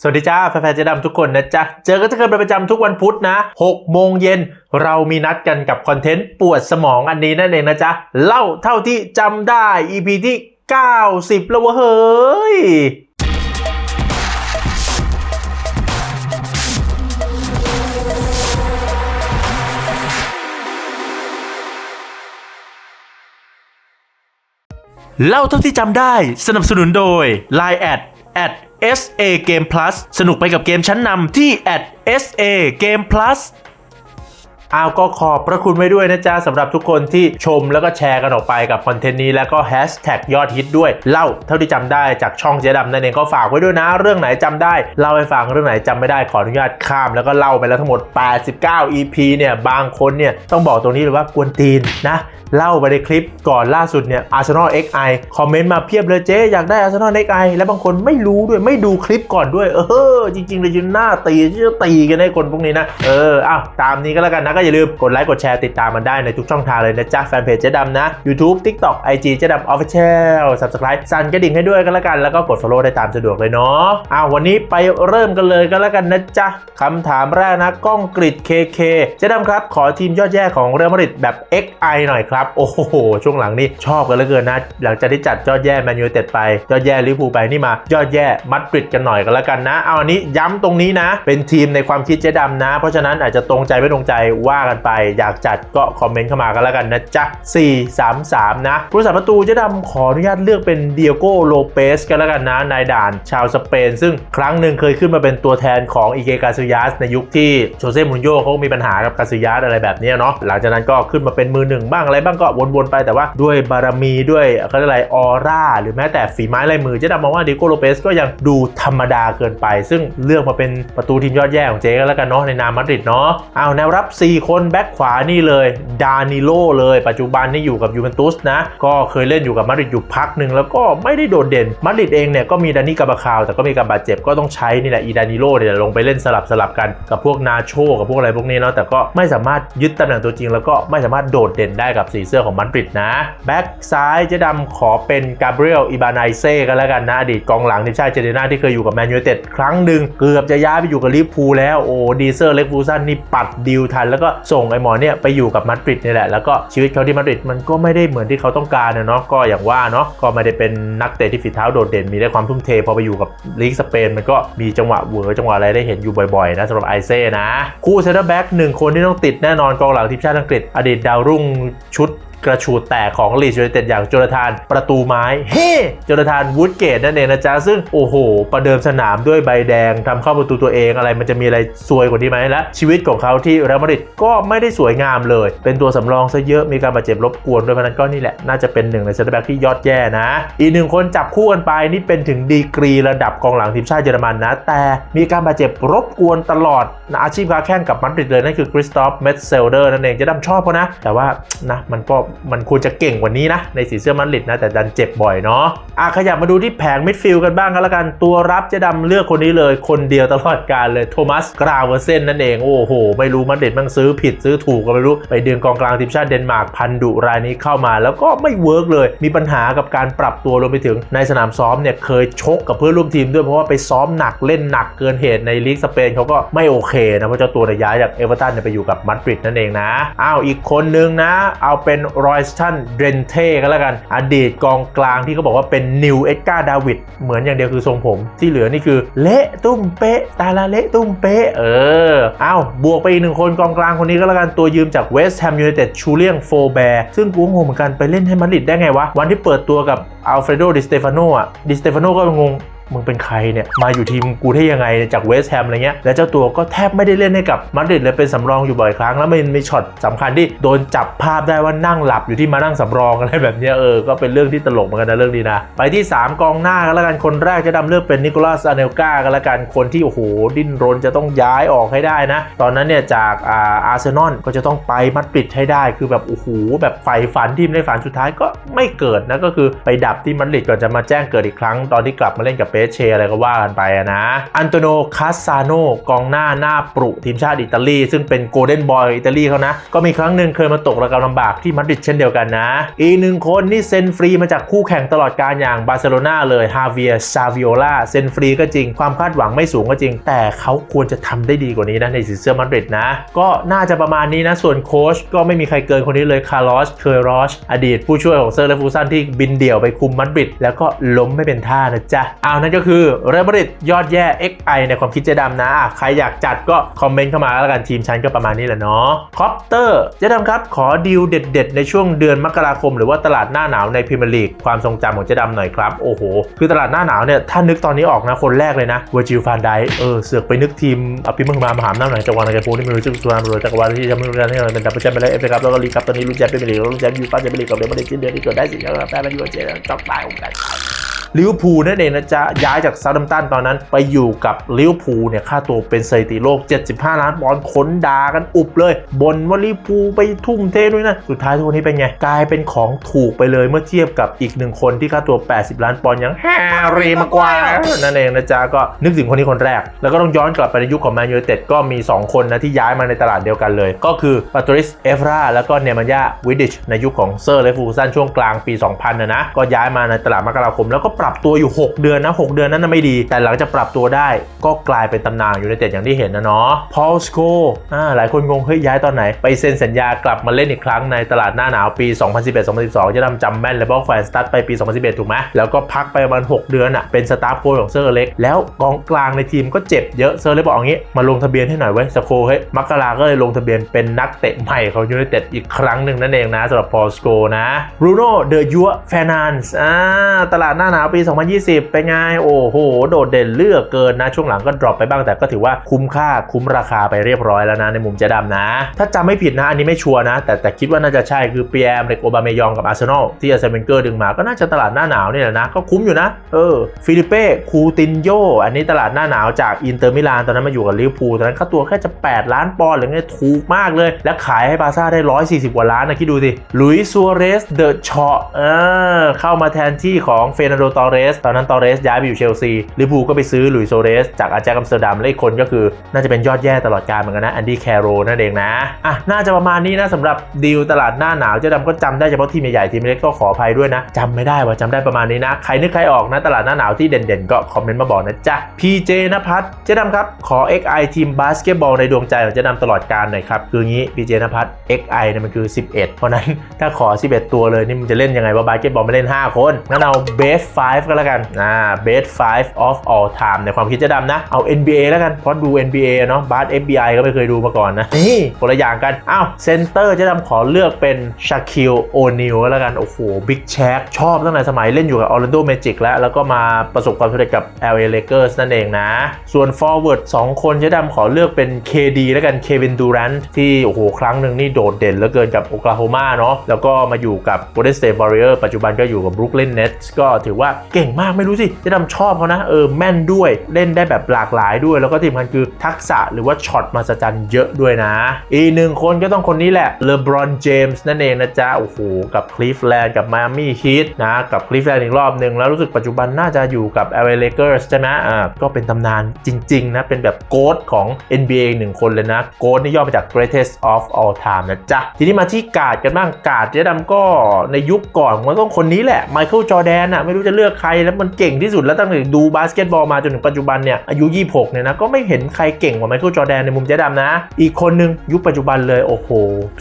สวัสดีจ้าแฟนๆเจดำทุกคนนะจ๊ะ เจอกันเช่นเคยเป็นประจำทุกวันพุธนะ6โมงเย็นเรามีนัดกันกับคอนเทนต์ปวดสมองอันนี้นั่นเองนะจ๊ะ เล่าเท่าที่จำได้ EP ที่ 90 แล้วเวะเฮ้ยเล่าเท่าที่จำได้สนับสนุนโดย Line แอด SA Game Plus สนุกไปกับเกมชั้นนำที่ at SA Game Plus อ้าวก็ขอบพระคุณไว้ด้วยนะจ๊ะสำหรับทุกคนที่ชมแล้วก็แชร์กันออกไปกับคอนเทนต์นี้แล้วก็แฮชแท็กยอดฮิตด้วย เล่าเท่าที่จำได้จากช่องเจ๊ดำนั่นเองก็ฝากไว้ด้วยนะ เรื่องไหนจำได้ เล่าให้ฟังเรื่องไหนจำไม่ได้ขออนุญาตข้ามแล้วก็เล่าไปแล้วทั้งหมด 89 EP เนี่ยบางคนเนี่ยต้องบอกตรงนี้เลยว่ากวนตีนนะเล่าไปในคลิปก่อนล่าสุดเนี่ย Arsenal XI คอมเมนต์มาเพียบเลยเจ๊อยากได้ Arsenal XI แล้วบางคนไม่รู้ด้วยไม่ดูคลิปก่อนด้วย เออจริงๆเลยยืนหน้าตีจะตีกันให้คนพวกนี้นะเอออ้าวตามนี้ก็แล้วกันนะก็อย่าลืมกดไลค์กดแชร์ติดตามมันได้ในทุกช่องทางเลยนะจ๊ะแฟนเพจเจ๊ดำนะ YouTube TikTok IG เจ๊ดำ Official Subscribe สั่นกระดิ่งให้ด้วยก็แล้วกัน แล้วก็กด follow ได้ตามสะดวกเลยเนาะอ้าววันนี้ไปเริ่มกันเลยก็แล้วกันนะจ๊ะคำถามแรกนะก้องกริด KK เจ๊ดำครับ ขอทีมยอดแย่ของเรอัลมาดริดแบบ XI หน่อยครับ โอ้โห ช่วงหลังนี่ชอบกันเหลือเกินนะ หลังจากที่จัดยอดแย่แมนยูเต็ดไปยอดแย่ลิเวอร์พูลไปนี่มายอดแย่มัดริดกันหน่อยก็แล้วกันนะเอาอันนี้ย้ำตรงนี้นะ เป็นทีมในความคิดเจ๊ดำนะ เพราะฉะนั้นอาจจะตรงใจไม่ตรงใจว่ากันไป อยากจัดก็คอมเมนต์เข้ามาก็แล้วกันนะจ๊ะ 4 3 3 นะผู้สาประตูจ๊ดำขออนุญาตเลือกเป็นเดียโกโลเปสกันแล้วกันนะนายด่านชาวสเปน ซึ่งครั้งหนึ่งเคยขึ้นมาเป็นตัวแทนของอีเกกาซิยาสในยุคที่โชเซ่มูนโญ่เขามีปัญหากับกาซิยาสอะไรแบบนี้เนาะหลังจากนั้นก็ขึ้นมาเป็นมือหนึ่งบ้างอะไรบ้างก็วนๆไปแต่ว่าด้วยบารมีด้วยเขาเรียกอะไรออร่าหรือแม้แต่ฝีไม้ลายมือเจ๊ดำมองว่าดิโกโลเปสก็ยังดูธรรมดาเกินไป ซึ่งเลือกมาเป็นประตูทีมยอดแย่ของเจ๊ก็แล้วกันเนาะในนามมาดริดเนาะเอาแนวรับ 4คนแบ็คขวานี่เลยดานิโลเลยปัจจุบันนี่อยู่กับยูเวนตุสนะก็เคยเล่นอยู่กับมาดริดอยู่พักหนึ่งแล้วก็ไม่ได้โดดเด่นมาดริดเองเนี่ยก็มีดานี่กาบาคาวแต่ก็มีการบาดเจ็บก็ต้องใช้นี่แหละอีดานิโลเนี่ยลงไปเล่นสลับสลับกันกับพวกนาโชกับพวกอะไรพวกนี้เนาะแต่ก็ไม่สามารถยึดตำแหน่งตัวจริง แล้วก็ไม่สามารถโดดเด่นได้กับสีเสื้อของมาดริดนะแบ็คซ้ายเจ๊ดำขอเป็นกาเบรียลอิบาไนเซ่กันแล้วกันนะอดีตกองหลังทีมชาติเจเนนาที่เคยอยู่กับแมนยูเต็ดครั้งหนึ่งเกือบจะย้ายไปอยู่กับลิเวอร์พูลแล้วโอ้ดีเซอร์เล็กฟูซันนี่ปัดดีลทันแล้วก็ส่งไอ้หมอเนี่ยไปอยู่กับมาดริดนี่แหละ แล้วก็ชีวิตเขาที่มาดริดมันก็ไม่ได้เหมือนที่เขาต้องการนะเนาะก็อย่างว่าเนาะก็ไม่ได้เป็นนักเตะที่ฝีเท้าโดดเด่นมีได้ความทุ่มเทพอไปอยู่กับลีกสเปนมันก็มีจังหวะเหวอจังหวะอะไรได้เห็นอยู่บ่อยๆนะสำหรับไอเซ่นะคู่เซนเตอร์แบ็กหนึ่งคนที่ต้องติดแน่นอนกองหลังทีมชาติอังกฤษอดีตดาวรุ่งชุด กระฉูดแตกของลีดยูไนเต็ดอย่างโจนาธานประตูไม้ เฮ้โจนาธานวูดเกตนั่นเองนะจ๊ะ ซึ่งโอ้โห ประเดิมสนามด้วยใบแดงทำเข้าประตูตัวเองอะไรมันจะมีอะไรซวยกว่านี้ไหมและชีวิตของเขาที่เรอัลมาดริดก็ไม่ได้สวยงามเลย เป็นตัวสำรองซะเยอะมีการบาดเจ็บรบกวนด้วยเพราะนั้นก็นี่แหละ น่าจะเป็นหนึ่งในเซนเตอร์แบ็กที่ยอดแย่นะ อีกหนึ่งคนจับคู่กันไปนี่เป็นถึงดีกรีระดับกองหลังทีมชาติเยอรมันนะ แต่มีการบาดเจ็บรบกวนตลอดนะอาชีพค้าแข่งกับมาดริดเลยนั่นคือคริสตอฟเมทเซลเดอร์นั่นเองจะดำชอบเขานะ แต่ว่านะมันก็มันควรจะเก่งกว่านี้นะ ในสีเสื้อมาดริดนะ แต่ดันเจ็บบ่อยเนาะอะขยับมาดูที่แผงมิดฟิลด์กันบ้างก็แล้วกันตัวรับจะดำเลือกคนนี้เลยคนเดียวตลอดการเลยโทมัสกราวเวอร์เซนนั่นเองโอ้โห ไม่รู้มาดริดมันซื้อผิดซื้อถูกก็ไม่รู้ ไปดึงกองกลางทีมชาติเดนมาร์กพันดุรายนี้เข้ามา แล้วก็ไม่เวิร์กเลย มีปัญหากับการปรับตัวรวมไปถึงในสนามซ้อมเนี่ยเคยชกกับเพื่อนร่วมทีมด้วยเพราะว่าไปซ้อมหนักเล่นหนักเกินเหตุในลีกสเปนเขาก็ไม่โอเคนะเพราะเจ้าตัวเนี่ยย้ายจากเอเวอร์ตันไปอยู่กับมาดริดนั่นเองนะอ้าวอีกคนนึงนะ เอาเป็นรอยสตันเดรนเท่กันแล้วกัน อดีตกองกลางที่เขาบอกว่าเป็นนิวเอ็ดการ์ดาวิดเหมือนอย่างเดียวคือทรงผม ที่เหลือนี่คือเละตุ้มเป๊ะ ตาละเละตุ้มเป๊ะ เอออ้าวบวกไปอีกหนึ่งคนกองกลางคนนี้ก็แล้วกันตัวยืมจากเวสต์แฮมยูไนเต็ดชูเลียงโฟแบร์ซึ่งกูงงเหมือนกันไปเล่นให้มาดริดได้ไงวะ วันที่เปิดตัวกับอัลเฟรโดดิสเตฟานโนอะดิสเตฟานโนก็งง มึงเป็นใครเนี่ย มาอยู่ทีมกูได้ยังไงจากเวสต์แฮมอะไรเงี้ย แล้วเจ้าตัวก็แทบไม่ได้เล่นให้กับมาดริดเลยเป็นสำรองอยู่บ่อยครั้ง แล้วมันมีช็อตสำคัญที่โดนจับภาพได้ว่านั่งหลับอยู่ที่มานั่งสำรองอะไรแบบเนี้ยเออ ก็เป็นเรื่องที่ตลกเหมือนกันนะเรื่องนี้นะ ไปที่ 3 กองหน้ากันแล้วกัน คนแรกจะดำเลือกเป็นนิโคลัสอาเนลกากันแล้วกัน คนที่โอ้โหดิ้นรนจะต้องย้ายออกให้ได้นะ ตอนนั้นเนี่ยจากอาร์เซนอลก็จะต้องไปมัดปิดให้ได้ คือแบบโอ้โหแบบใฝ่ฝันทีมในฝันสุดท้ายก็ไม่เกิดนะก็คือไปดับที่มัดริดก่อนจะมาแจ้งเกิดอีกครั้งตอนที่กลับมาเล่นกับเปเชอะไรก็ว่ากันไปอะนะอันโตโนคาสซาโนกองหน้าหน้าปรุทีมชาติอิตาลี ซึ่งเป็นโกลเด้นบอยอิตาลีเขานะ ก็มีครั้งหนึ่งเคยมาตกระกำลำบากที่มาดริดเช่นเดียวกันนะ อีกหนึ่งคนนี่เซ็นฟรีมาจากคู่แข่งตลอดการอย่างบาร์เซโลนาเลยฮาเวียซาวิโอลาเซ็นฟรีก็จริง ความคาดหวังไม่สูงก็จริง แต่เขาควรจะทำได้ดีกว่านี้นะในสีเสื้อมาดริดนะ ก็น่าจะประมาณนี้นะส่วนโค้ชก็ไม่มีใครเกินคนนี้เลยคาร์ลอสเคอร์รอชอดีตผู้ช่วยของเซอร์เลฟูซันที่บินเดี่ยวไปคุมมาดริดแล้วก็ล้มไม่เป็นท่านะจ๊ะเอานั่นก็คือเรอัลมาดริดยอดแย่ XI ในความคิดเจดำนะใครอยากจัดก็คอมเมนต์เข้ามาแล้วกันทีมฉันก็ประมาณนี้แหละเนาะคอปเตอร์เจดำครับ ขอดีลเด็ด ๆ ในช่วงเดือนมกราคม หรือว่าตลาดหน้าหนาวในพรีเมียร์ลีกความทรงจำของเจดำหน่อยครับ โอ้โห คือตลาดหน้าหนาวเนี่ยถ้านึกตอนนี้ออกนะคนแรกเลยนะเวอร์จิลฟานไดเออเสือกไปนึกทีมอภิมหามามหาอำนาจหน่อยจักรวาลในกระโปรงที่ไม่รู้ชื่อสุวรรณบุรีจักรวาลที่จะไม่รู้กันที่เป็นดับเบิลแชมป์ไปแล้วเอฟเอครับแล้วก็ลีกครับตอนนี้รู้แชมป์เป็นลีกรู้แชมป์ยูฟ่าแชมเปี้ยนลีกกับเรอัลมาดริดสิ้นเดือนที่เกิดได้สิครับแพ้ไปยูเอเจจอกตายของกัน ลิเวอร์พูลนั่นเองนะจ๊ะ ย้ายจากซาดัมตันตอนนั้น ไปอยู่กับลิเวอร์พูลเนี่ยค่าตัวเป็นสถิติโลก 75 ล้านปอนด์ค้นด่ากันอุบเลยบนว่าลิเวอร์พูลไปทุ่มเทด้วยนะสุดท้ายทุกวันนี้เป็นไง กลายเป็นของถูกไปเลยเมื่อเทียบกับอีกหนึ่งคนที่ค่าตัว 80 ล้านปอนด์อย่างแฮร์รี่มากกว่านั่นเองนะจ๊ะก็นึกถึงคนนี้คนแรก แล้วก็ต้องย้อนกลับไปในยุคของแมนยูเต็ดก็มี 2 คนนะที่ย้ายมาในตลาดเดียวกันเลย ก็คือปาตริสเอฟราแล้วก็เนมันยาวิดิชในยุคของเซอร์เลฟูซันช่วงกลางปี 2000นะนะก็ย้ายมาในตลาดมกราคมแล้วก็ปรับตัวอยู่ 6 เดือนนะ 6 เดือนนั้นไม่ดี แต่หลังจากปรับตัวได้ก็กลายเป็นตำนานอยู่ในเต็ดอย่างที่เห็นนะเนาะพอลสโกอ่าหลายคนงงเฮ้ยย้ายตอนไหน ไปเซ็นสัญญากลับมาเล่นอีกครั้งในตลาดหน้าหนาวปี 2011-2012 จะนำจำแม่นเลยเพราะแฟนสตาร์ทไปปี 2011 ถูกไหมแล้วก็พักไปประมาณ 6 เดือนอะเป็นสตาฟโค้ชของเซอร์เล็ก แล้วกองกลางในทีมก็เจ็บเยอะเซอร์เล็กบอกอย่างงี้มาลงทะเบียนให้หน่อยเว้ยสโคเฮ้ยมักกราก็เลยลงทะเบียนเป็นนักเตะใหม่ของยูไนเต็ดอีกครั้งหนึ่งนั่นเองนะสำหรับพอลสโกนะบรูโน่เดอะยัวแฟนานส์อ่าตลาดหน้าหนาวปี 2020 เป็นไง โอ้โห โดดเด่นเลือกเกินนะ ช่วงหลังก็ดรอปไปบ้างแต่ก็ถือว่าคุ้มค่าคุ้มราคาไปเรียบร้อยแล้วนะในมุมเจดำนะ ถ้าจำไม่ผิดนะ อันนี้ไม่ชัวร์นะ แต่แต่คิดว่าน่าจะใช่คือเปียร์เด็กโอบาเมยองกับอาร์เซนอลที่อาร์เซนเวนเกอร์ดึงมาก็น่าจะตลาดหน้าหนาวนี่แหละนะ ก็คุ้มอยู่นะ เออฟิลิเป้คูตินโยอันนี้ตลาดหน้าหนาวจากอินเตอร์มิลานตอนนั้นมาอยู่กับลิเวอร์พูลตอนนั้นค่าตัวแค่จะ 8 ล้านปอนด์หรือไงถูกมากเลย และขายให้บาร์ซ่าได้ 140 กว่าล้านนะคิดดูสิลุยซัวเรสเดอะชอเออเข้ามาแทนที่ของเฟรนันโดตอเรส ตอนนั้นตอเรสย้ายไปอยู่เชลซีลิเวอร์พูลก็ไปซื้อหลุยส์โซเรส จากอาแจกัมสเตอร์ดัมและอีกคนก็คือ น่าจะเป็นยอดแย่ตลอดการเหมือนกันนะแอนดี้แคโรนั่นเองนะอะน่าจะประมาณนี้นะสำหรับดีลตลาดหน้าหนาวเจ๊ดำก็จำได้เฉพาะทีมใหญ่ๆทีมเล็กก็ขออภัยด้วยนะจำไม่ได้ว่าจำได้ประมาณนี้นะใครนึกใครออกนะตลาดหน้าหนาวที่เด่นๆ ก็คอมเมนต์มาบอกนะจ๊ะ PJ นภัทรเจ๊ดำครับขอ XI ทีมบาสเกตบอลในดวงใจของเจ๊ดำตลอดการหน่อยครับคืองี้ PJ นภัทร XI เนี่ยมันคือ 11 เพราะนั้นถ้าขอ 11 ตัวเลยนี่มันจะเล่นยังไงว่าบาสเกตบอลไม่เล่น 5 คนงั้นเอา best 5 ก็แล้วกันอ่า best 5 of all time ในความคิดเจ๊ดำนะ เอา NBA แล้วกัน เพราะดู NBA เนาะบาส FBI ก็ไม่เคยดูมาก่อนนะ นี่คนละอย่างกัน อ้าวเซนเตอร์เจ๊ดำขอเลือกเป็นชาคิลโอนิลก็แล้วกัน โอ้โหบิ๊กแชกชอบตั้งแต่สมัยเล่นอยู่กับ Orlando Magic แล้ว แล้วก็มาประสบความสำเร็จกับ LA Lakers นั่นเองนะ ส่วน forward 2 คนเจ๊ดำขอเลือกเป็น KD แล้วกันเควินดูรันที่โอ้โหครั้งหนึ่งนี่โดดเด่นเหลือเกินกับโอคลาโฮมาเนาะแล้วก็มาอยู่กับ Golden State Warrior ปัจจุบันก็อยู่กับ Brooklyn Nets ก็ถือว่าเก่งมากไม่รู้สิเจ๊ดำชอบเขานะเออแม่นด้วยเล่นได้แบบหลากหลายด้วย แล้วก็ที่สำคัญคือทักษะหรือว่าช็อตมาสจันเยอะด้วยนะ อีกหนึ่งคนก็ต้องคนนี้แหละเลบรอนเจมส์นั่นเองนะจ๊ะโอ้โหกับคลีฟแลนด์กับมามี่ฮีทนะกับคลีฟแลนด์อีกรอบหนึ่งแล้วรู้สึกปัจจุบันน่าจะอยู่กับ LA Lakers ใช่ไหมอ่าก็เป็นตำนานจริง ๆ นะ เป็นแบบโกดของ NBA หนึ่งคนเลยนะ โกดนี่ย่อมาจาก greatest of all time นะจ๊ะ ทีนี้มาที่การ์ดกันบ้างการ์ดเจ๊ดำก็ในยุคก่อนมันต้องคนนี้แหละไมเคิลจอแดนอะไม่รู้จะเลือกใครแล้วมันเก่งที่สุดแล้วตั้งแต่ดูบาสเกตบอลมาจนถึงปัจจุบันเนี่ยอายุ 26 เนี่ยนะก็ไม่เห็นใครเก่งกว่าไมเคิลจอแดนในมุมเจ๊ดำนะ อีกคนนึงยุคปัจจุบันเลยโอ้โห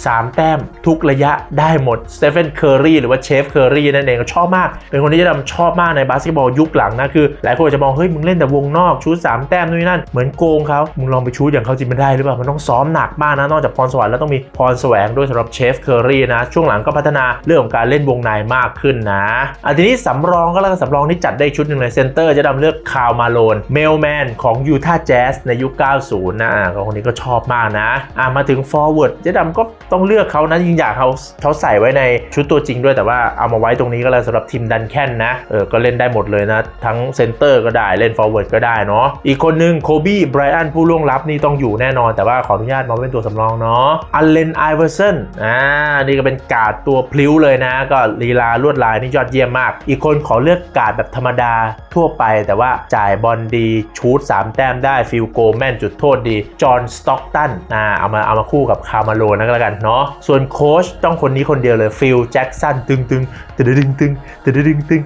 สามแต้มทุกระยะได้หมดสเตเฟนเคอร์รีหรือว่าเชฟเคอร์รีนั่นเองชอบมาก เป็นคนที่เจ๊ดำชอบมากในบาสเกตบอลยุคหลังนะคือหลายคนอาจจะมองเฮ้ยมึงเล่นแต่วงนอกชูสามแต้มนู่นนนั่นเหมือนโกงเขามึงลองไปชูอย่างเขาจริงไม่ได้หรือเปล่ามันต้องซ้อมหนักมากนะนอกจากพรสวรรค์แล้วต้องมีพรแสวงด้วยสำหรับเชฟเคอร์รีนะช่วงหลังก็พัฒนาเรื่องของการเล่นวงในมากขึ้นนะอันทีนี้สำรองก็แล้วกันสำรองนี่จัดได้ชุดหนึ่งเลยเซนเตอร์จะดำเลือกคาวมาโลนเมลแมนของยูทาห์แจ๊สในยุค 90 นะอะก็คนนี้ก็ชอบมากนะอะมาถึงฟอร์เวิร์ดเจ๊ดำก็ต้องเลือกเขานะยิ่งอยากเขาเขาใส่ไว้ในชุดตัวจริงด้วยแต่ว่าเอามาไว้ตรงนี้ก็แล้วสำหรับทีมดันแคนนะเออก็เล่นได้หมดเลยนะ ทั้งเซนเตอร์ก็ได้เล่นฟอร์เวิร์ดก็ได้เนาะอีกคนหนึ่งโคบี้ไบรอันผู้ล่วงลับนี่ต้องอยู่แน่นอนแต่ว่าขออนุญาตมาเป็นตัวสำรองเนาะอัลเลนไอเวอร์สันอ่านี่ก็เป็นการ์ดตัวพลิ้วเลยนะ ก็ลีลาลวดลายนี่ยอดเยี่ยมมาก อีกคนขอเลือกการ์ดแบบธรรมดาทั่วไป แต่ว่าจ่ายบอลดีชูต3 แต้มได้ฟิลโกแมนจุดโทษดี จอห์นสต็อกตันอ่าเอามาเอามาคู่กับคาร์มาโลนะก็แล้วกันเนาะส่วนโค้ชต้องคนนี้คนเดียวเลยฟิลแจ็กสันตึงตึงตึงตึงตึงตึงตึงตึง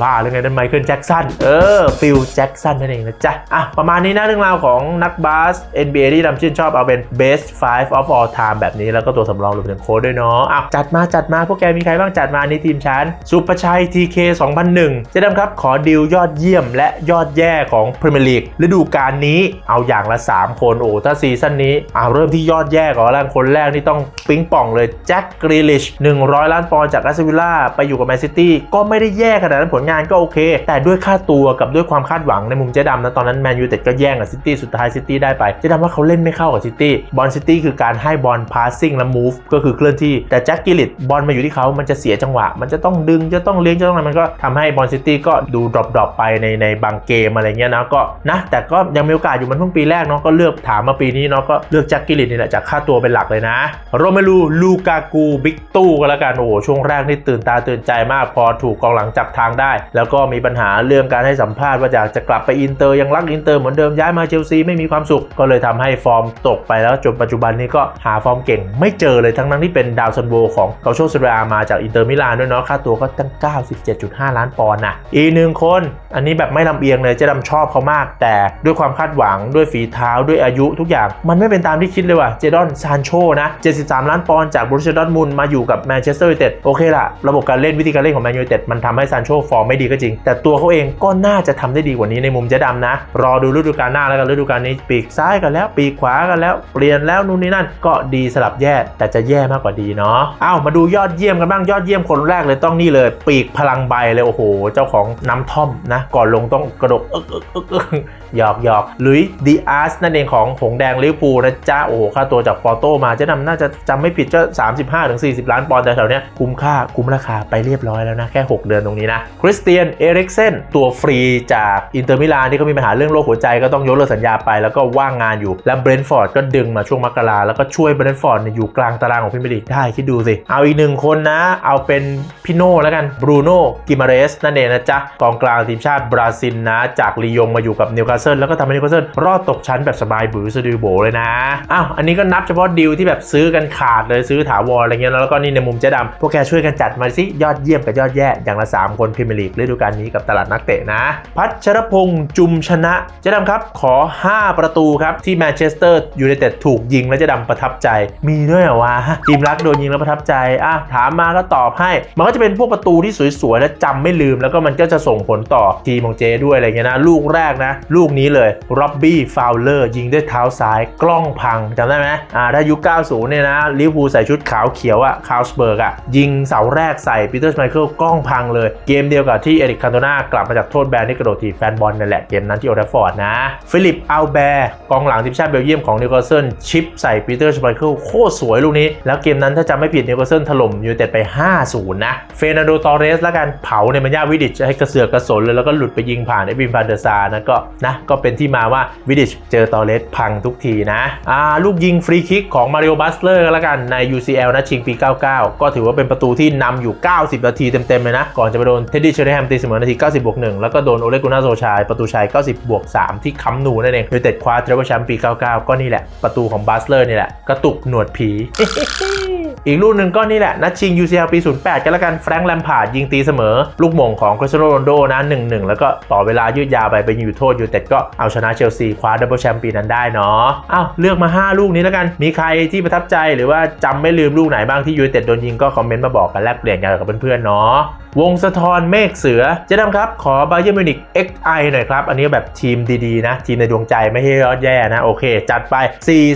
บ้าหรือไงนั่นไมเคิลแจ็กสันเออฟิลแจ็กสันนั่นเองนะจ๊ะอะประมาณนี้นะเรื่องราวของนักบาส NBA ที่ทำชื่นชอบเอาเป็น best 5 of all time แบบนี้แล้วก็ตัวสำรองรวมถึงโค้ดด้วยเนาะอะจัดมาจัดมาพวกแกมีใครบ้างจัดมานี่ทีมฉันสุประชัย TK 2001เจะดำครับขอดิวยอดเยี่ยมและยอดแย่ของพรีเมียร์ลีกฤดูกาลนี้เอาอย่างละ 3 คนโอ้ถ้าซีซั่นนี้เอาเริ่มที่ยอดแย่ก่อนแล้วคนแรกนี่ต้องปิ๊งป่องเลยแจ็คกรีลิช100 ล้านปอนด์จากแอสตันวิลล่าไปอยู่กับแมนซิตี้ก็ไม่ได้แย่ขนาดนั้นผลงานก็โอเค แต่ด้วยค่าตัวกับด้วยความคาดหวังในมุมเจ๊ดำนะตอนนั้นแมนยูเต็ดก็แย่งกับซิตี้สุดท้ายซิตี้ได้ไปเจ๊ดำว่าเขาเล่นไม่เข้ากับซิตี้บอลซิตี้คือการให้บอลพาสซิ่งและมูฟก็คือเคลื่อนที่แต่แจ็คกิลิตบอลมาอยู่ที่เขามันจะเสียจังหวะ มันจะต้องดึงจะต้องเลี้ยงจะต้องอะไรมันก็ทำให้บอลซิตี้ก็ดูดรอปดรอปไปในในบางเกมอะไรเงี้ยนะก็นะแต่ก็ยังมีโอกาสอยู่มันเพิ่งปีแรกเนาะก็เลือกถามมาปีนี้เนาะก็เลือกแจ็คกิลิตนี่แหละจากค่าตัวเป็นหลักเลยนะโรเมลูลูกากูบิ๊กตู้ก็แล้วกันโอ้โหช่วงแรกนี่ตื่นตาตื่นใจมากพอถูกกองหลังจับทางได้ แล้วก็มีปัญหาเรื่องการให้สัมภาษณ์ว่าอยากจะกลับไปอินเตอร์ยังรักอินเตอร์เหมือนเดิมย้ายมาเชลซีไม่มีความสุขก็เลยทำให้ฟอร์มตกไปแล้วจนปัจจุบันนี้ก็หาฟอร์มเก่งไม่เจอเลยทั้งนั้นที่เป็นดาวซันโวของเกาโชเซเรียมาจากอินเตอร์มิลานด้วยเนาะค่าตัวก็ตั้ง 97.5 ล้านปอนด์นะอีกหนึ่งคนอันนี้แบบไม่ลำเอียงเลยเจะดำชอบเขามาก แต่ด้วยความคาดหวังด้วยฝีเท้าด้วยอายุทุกอย่าง มันไม่เป็นตามที่คิดเลยว่ะเจดอนซานโชนะ 73 ล้านปอนด์จากบรูเซียดอร์ทมุนมาอยู่กับแมนเชสเตอร์ยูไนเต็ดโอเคละระบบการเล่นวิธีการเล่นของแมนยูไนเต็ดมันทำให้ซานโชฟอร์มไม่ดีก็จริง แต่ตัวเขาเองก็น่าจะทำได้ดีกว่านี้ในมุมเจดำนะ รอดูฤดูกาลหน้าแล้วกันฤดูกาลนี้ปีกซ้ายกันแล้ว ปีกขวากันแล้วเปลี่ยนแล้วนู่นนี่นั่นก็ดีสลับแย่แต่จะแย่มากกว่าดีเนาะอ้าวมาดูยอดเยี่ยมกันบ้างยอดเยี่ยมคนแรกเลยต้องนี่เลย ปีกพลังใบเลยโอ้โหเจ้าของน้ำท่อมนะ ก่อนลงต้องกระดกเอึกเอึกเอึกเอึก หยอกหยอกลุยดีอาร์สนั่นเองของหงแดงลิเวอร์พูลนะจ๊ะโอ้โหค่าตัวจากปอโตมาเจ๊ดำน่าจะจำไม่ผิดก็ 35-40 ล้านปอนด์แต่แถวเนี้ยคุ้มค่าคุ้มราคาไปเรียบร้อยแล้วนะ แค่ 6 เดือนตรงนี้นะคริสเตียนเอริกเซนตัวฟรีจากอินเตอร์มิลานที่เขามีปัญหาเรื่องโรคหัวใจก็ต้องยกเลิกสัญญาไปแล้วก็ว่างงานอยู่ แล้วเบรนท์ฟอร์ดก็ดึงมาช่วงมกราแล้วก็ช่วยเบรนท์ฟอร์ดเนี่ยอยู่กลางตารางของพรีเมียร์ลีกได้คิดดูสิเอาอีกหนึ่งคนนะ เอาเป็นพี่โน่แล้วกันบรูโน่กิมาเรสนั่นเองนะจ๊ะกองกลางทีมชาติบราซิลนะ จากลียงมาอยู่กับนิวคาสเซิลแล้วก็ทำให้นิวคาสเซิลรอดตกชั้นแบบสบายบือสะดือโบเลยนะอ้าวอันนี้ก็นับเฉพาะดีลที่แบบซื้อกันขาดเลยซื้อถาวรอะไรเงี้ยแล้วก็นี่ในมุมเจ๊ดำพวกแกช่วยกันจัดมาสิยอดเยี่ยมกับยอดแย่อย่างละ 3 คนพรีเมียร์ลีกฤดูกาลนี้กับตลาดนักเตะนะ พัชรพงษ์จุมชนะเจ๊ดำครับขอ 5 ประตูครับที่แมนเชสเตอร์ยูไนเต็ดถูกยิงแล้วเจ๊ดำประทับใจ มีด้วยเหรอวะทีมรักโดนยิงแล้วประทับใจอะถามมาก็ตอบให้ มันก็จะเป็นพวกประตูที่สวยๆและจำไม่ลืม แล้วก็มันก็จะส่งผลต่อทีมของเจด้วยอะไรเงี้ยนะลูกแรกนะ ลูกนี้เลยร็อบบี้ฟาวเลอร์ยิงด้วยเท้าซ้ายกล้องพังจำได้ไหมอ่าถ้ายุค 90 เนี่ยนะลิเวอร์พูลใส่ชุดขาวเขียวอะคาร์ลสเบิร์กอะยิงเสาแรกใส่ปีเตอร์สไมเคิลกล้องพังเลย เกมเดียวกับที่เอริกคันโตนากลับมาจากโทษแบนที่กระโดดถีบแฟนบอลนั่นแหละเกมนั้นที่โอทัฟฟอร์ดนะฟิลิปอัลแบร์กองหลังทีมชาติเบลเยียมของนิวคาสเซิลชิปใส่ปีเตอร์สไมเคิลโคตรสวยลูกนี้ แล้วเกมนั้นถ้าจำไม่ผิดนิวคาสเซิลถล่มยูเต็ดไป 5-0 นะเฟรนันโดตอเรสแล้วกันเผาในมันยาวิดิชให้กระเสือกกระสนเลยแล้วก็หลุดไปยิงผ่านไอวินฟานเดอร์ซานะก็นะก็เป็นที่มาว่าวิดิชเจอตอเรสพังทุกทีนะอ่าลูกยิงฟรีคิกของมาริโอบัสเลอร์แล้วกันใน UCL นะชิงปี 99 ก็ถือว่าเป็นประตูที่นำอยู่ 90 นาทีเต็มๆเลยนะ ก่อนจะไปโดนเท็ดดี้เชอร์แฮมตีเสมอนาที 90บวก1แล้วก็โดนโอเลกุน่าโซชายประตูชัย90บวก3ที่ค้ำนูนั่นเองยูไนเต็ดคว้าเทรเบิลแชมป์ปี 99 ก็นี่แหละประตูของบัสเลอร์นี่แหละกระตุกหนวดผี อีกลูกหนึ่งก็นี่แหละ นัดชิง UCL ปี 08 กันแล้วกันแฟรงค์แลมพาร์ดยิงตีเสมอ ลูกหม่งของคริสเตียโนโรนโดนะ 1-1 แล้วก็ต่อเวลายืดยาวไปเป็นยูโทษยูเต็ดก็เอาชนะเชลซีคว้าดับเบิลแชมป์ปีนั้นได้เนาะอ้าวเลือกมา 5 ลูกนี้แล้วกัน มีใครที่ประทับใจหรือว่าจำไม่ลืมลูกไหนบ้างที่ยูเต็ดโดนยิงก็คอมเมนต์มาบอกกันแลกเปลี่ยนกันกับเพื่อนๆเนาะ วงสะทอนเมฆเสือเจ๊ดำครับ ขอบาเย r n มิวนิก XI หน่อยครับ อันนี้แบบทีมดีๆนะ ทีมในดวงใจไม่ให้ยอดแย่นะ โอเค จัดไป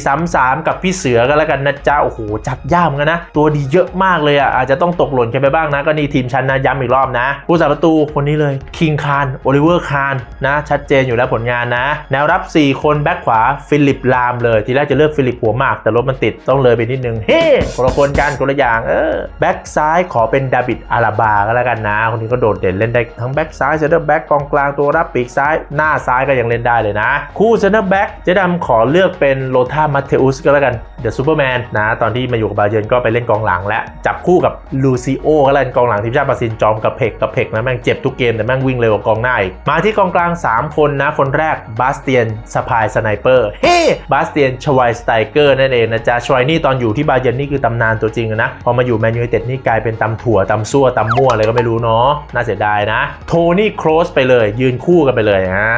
4-3-3 กับพี่เสือกันแล้วกันนะจ๊ะ โอ้โห จัดยามกันนะ ตัวดีเยอะมากเลยอะ อาจจะต้องตกหล่นกันไปบ้างนะ ก็นี่ทีมชั้นนะย้ำอีกรอบนะ ผู้สาประตูคนนี้เลยคิงคานโอลิเวอร์คานนะ ชัดเจนอยู่แล้วผลงานนะ แนวรับ 4 คนแบ็คขวาฟิลิปลามเลยทีแรกจะเลือกฟิลิปหัวหมากแต่รถมันติดต้องเลยไปนิดนึงเฮ้คนละคนกันคนละอย่างเออแบ็คซ้ายขอเป็นดาบิดอาราบาก็แล้วแล้วกันนะ คนนี้ก็โดดเด่นเล่นได้ทั้งแบ็กซ้ายเซนเตอร์แบ็กกองกลางตัวรับปีกซ้าย หน้าซ้ายก็ยังเล่นได้เลยนะ คู่เซนเตอร์แบ็กเจ๊ดำขอเลือกเป็นโลธามัตเทอุสก็แล้วกันเดอะซูเปอร์แมนนะ ตอนที่มาอยู่กับบาเยิร์นก็ไปเล่นกองหลังและ จับคู่กับลูซิโอก็แล้วกันกองหลังทีมชาติบราซิลจอมกับเพกกับเพกนะแม่งเจ็บทุกเกมแต่แม่งวิ่งเร็วกว่ากองหน้าอีกมาที่กองกลาง 3 คนนะ คนแรกบาสเตียนสปายสไนเปอร์เฮ้บาสเตียนชวายสไตเกอร์นั่นเองนะจ๊ะชวายนี่ตอนอยู่ที่บาเยิร์นนี่คือตำนานตัวจริงนะพอมาอยู่แมนยูไนเต็ดนี่กลายเป็นตำถั่วตำซั่วตำมั่วอะไรก็ไม่รู้เนาะน่าเสียดายนะ โทนี่โครสไปเลยยืนคู่กันไปเลยอ่า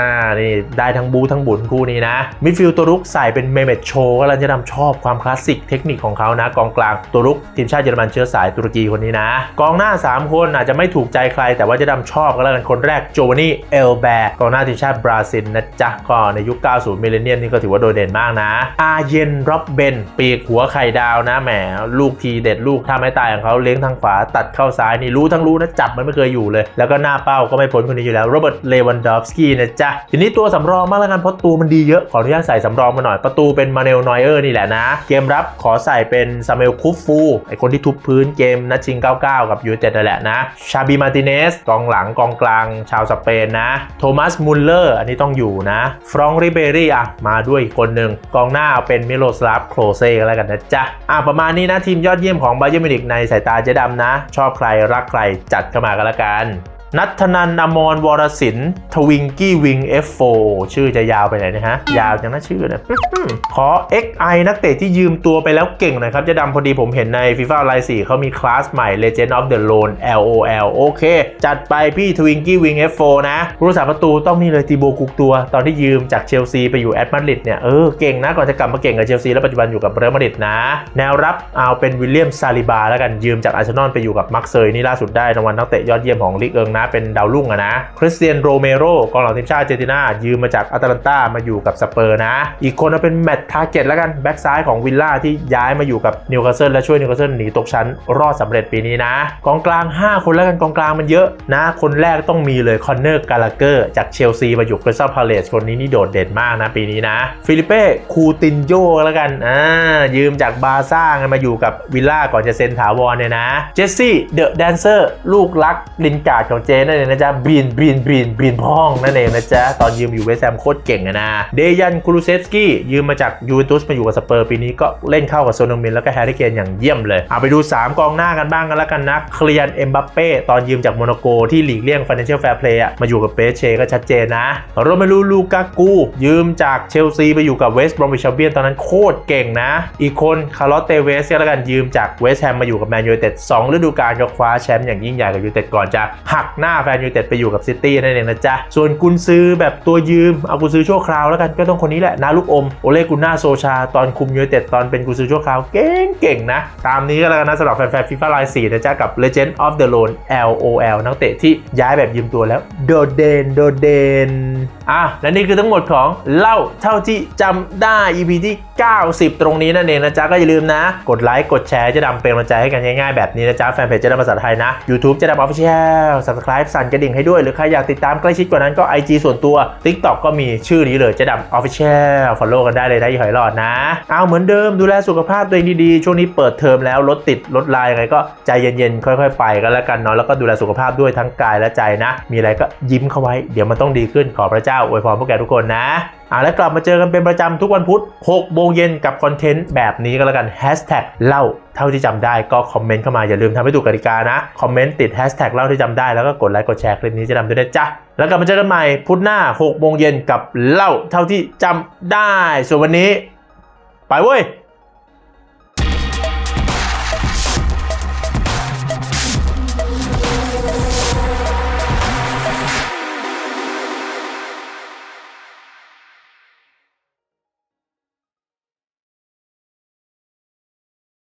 นี่ได้ทั้งบูทั้งบุญคู่นี้นะมิดฟิลด์ตัวรุกใส่เป็นเมเมตโชก็แล้วจะนำชอบความคลาสสิกเทคนิคของเขานะ กองกลางตัวรุกทีมชาติเยอรมันเชื้อสายตุรกีคนนี้นะ กองหน้า 3 คนอาจจะไม่ถูกใจใคร แต่ว่าจะดำชอบก็แล้วกันคนแรกโจวานี่เอลแบร์กองหน้าทีมชาติบราซิลนะจ๊ะก็ในยุค 90 มิเลเนียมนี่ก็ถือว่าโดดเด่นมากนะ อาเยนร็อบเบนปีกหัวไข่ดาวนะแหมลูกทีเด็ดลูกท่าไม้ตายของเขาเลี้ยงทางขวาตัดเข้าซ้ายนี่รู้ทั้งรู้นะจับมันไม่เคยอยู่เลย แล้วก็หน้าเป้าก็ไม่พ้นคนนี้อยู่แล้วโรเบิร์ตเลวันดอฟสกี้นะจ๊ะทีนี้ตัวสำรองมากแล้วกันเพราะตัวมันดีเยอะขออนุญาตใส่สำรองมาหน่อยประตูเป็นมาเนลนอยเออร์นี่แหละนะ เกมรับขอใส่เป็นซาเมลคุฟฟูไอคนที่ทุบพื้นเกมนัดชิง 99 กับยูเต็ดนั่นแหละนะชาบีมาติเนสกองหลังกองกลางชาวสเปนนะโทมัสมุลเลอร์อันนี้ต้องอยู่นะฟรองริเบรี่อะมาด้วยอีกคนหนึ่งกองหน้าเอาเป็นมิโลสลาฟโคลเซ่ก็แล้วกันนะจ๊ะอะประมาณนี้นะทีมยอดเยี่ยมของบาเยอร์มิวนิกในสายตาเจ๊ดำนะ ชอบใครรักใครจัดัดเข้ามากันละกัน นัทนันอมรวรสินทวิงกี้วิง F4 ชื่อจะยาวไปไหนนะฮะ ยาวจังนะชื่อนะขอ XI นักเตะที่ยืมตัวไปแล้วเก่งหน่อยครับ จะดำพอดีผมเห็นใน FIFA Online 4เขามีคลาสใหม่ Legend of the Lone LOL โอเค จัดไปพี่ทวิงกี้วิง F4 นะผู้รักษาประตูต้องนี่เลยตีโบกุกตัว ตอนที่ยืมจากเชลซีไปอยู่แอตมาดริดเนี่ย เออ เก่งนะ ก่อนจะกลับมาเก่งกับเชลซีแล้วปัจจุบันอยู่กับเรอัลมาดริดนะ แนวรับเอาเป็นวิลเลียมซาลิบาแล้วกันยืมจากอาร์เซนอลไปอยู่กับมักเซยนี่ล่าสุดได้รางวัลนักเตะยอดเยี่ยมของลีกเอิงนะเป็นดาวรุ่งอะนะคริสเตียนโรเมโรกองหลังทีมชาติเจตินายืมมาจากอาตาลันตามาอยู่กับสเปอร์นะ อีกคนเป็นแมตต์ทาร์เก็ตแล้วกันแบ็กซ้ายของวิลล่าที่ย้ายมาอยู่กับนิวคาสเซิลและช่วยนิวคาสเซิลหนีตกชั้นรอดสำเร็จปีนี้นะกองกลาง 5 คนแล้วกันกองกลางมันเยอะนะ คนแรกต้องมีเลยคอนเนอร์กาลาเกอร์จากเชลซีมาอยู่คริสตัลพาเลสคนนี้นี่โดดเด่นมากนะปีนี้นะ ฟิลิเป้คูตินโยแล้วกันอ่ายืมจากบาร์ซ่ามาอยู่กับวิลล่าก่อนจะเซ็นถาวรเนี่ยนะเจสซี่เดอะแดนเซอร์ลูกรักลินการ์ดของเจนั่นเองนะจ๊ะบีนบีนบีนบีนพ่องนั่นเองนะจ๊ะตอนยืมอยู่เวสต์แฮมโคตรเก่งอะนะเดยันคูลูเซสกี้ยืมมาจากยูเวนตุสมาอยู่กับสเปอร์ปีนี้ก็เล่นเข้ากับโซนมินแล้วก็แฮร์รี่เคนอย่างเยี่ยมเลยเอาไปดู 3 กองหน้ากันบ้างกันแล้วกันนะเคลียนเอ็มบัปเป้ตอนยืมจากโมนาโกที่หลีกเลี่ยง Financial Fair Play อะมาอยู่กับเปเชก็ชัดเจนนะโรเมลูลูกากูยืมจากเชลซีไปอยู่กับเวสต์บรอมวิชเบียนตอนนั้นโคตรเก่งนะ อีกคนคาร์ลอตเตเวสก็แล้วกันยืมจากเวสต์แฮมมาอยู่กับแมนยูไนเต็ดสองฤดูกาลก็คว้าแชมป์อย่างยิ่งใหญ่กับยูไนเต็ดก่อนจะหักหน้าแฟนยูเต็ดไปอยู่กับซิตี้นั่นเองนะจ๊ะ ส่วนกุนซื้อแบบตัวยืม เอากุนซื้อชั่วคราวแล้วกันก็ต้องคนนี้แหละนาลูกอม โอเลกุนนาโซชา ตอนคุมยูเต็ดตอนเป็นกุนซื้อชั่วคราวเก่งเก่งๆนะ ตามนี้ก็แล้วกันนะสำหรับแฟนๆฟีฟ่าไลน์4นะจ๊ะ กับ Legend of the Lone LOL นักเตะที่ย้ายแบบยืมตัวแล้วโดดเด่นโดดเด่นอะและนี่คือทั้งหมดของเล่าเท่าที่จำได้ EP ที่ 90 ตรงนี้นั่นเองนะจ๊ะก็อย่าลืมนะ กดไลค์กดแชร์จะดำเป็นกำลังใจให้กันง่ายๆแบบนี้นะจ๊ะแฟนเพจจะดำภาษาไทยนะ YouTube จะดำออฟฟิเชียล Subscribe สั่นกระดิ่งให้ด้วย หรือใครอยากติดตามใกล้ชิดกว่านั้นก็ IG ส่วนตัว TikTok ก็มีชื่อนี้เลยจะดำออฟฟิเชียล follow กันได้เลยนะอีหอยหลอดนะ เอาเหมือนเดิมดูแลสุขภาพตัวเองดีๆ ช่วงนี้เปิดเทอมแล้วรถติดรถลายยังไงก็ใจเย็นๆ ค่อยๆ ไปกันแล้วกันเนาะแล้วก็ดูแลสุขภาพด้วยทั้งกายและใจนะ มีอะไรก็ยิ้มเข้าไว้ เดี๋ยวมันต้องดีขึ้นขอพระเจ้าอวยพรพวกแกทุกคนนะ อ่าแล้วกลับมาเจอกันเป็นประจำทุกวันพุธ6โมงเย็นกับคอนเทนต์แบบนี้ก็แล้วกันแฮชแท็กเล่าเท่าที่จำได้ก็คอมเมนต์เข้ามาอย่าลืมทำให้ถูกกติกานะ คอมเมนต์ติดแฮชแท็กเล่าที่จำได้แล้วก็กดไลค์กดแชร์คลิปนี้จะดำด้วยนะจ๊ะ แล้วกลับมาเจอกันใหม่พุธหน้า6โมงเย็นกับเล่าเท่าที่จำได้ ส่วนวันนี้ ไปเว้ย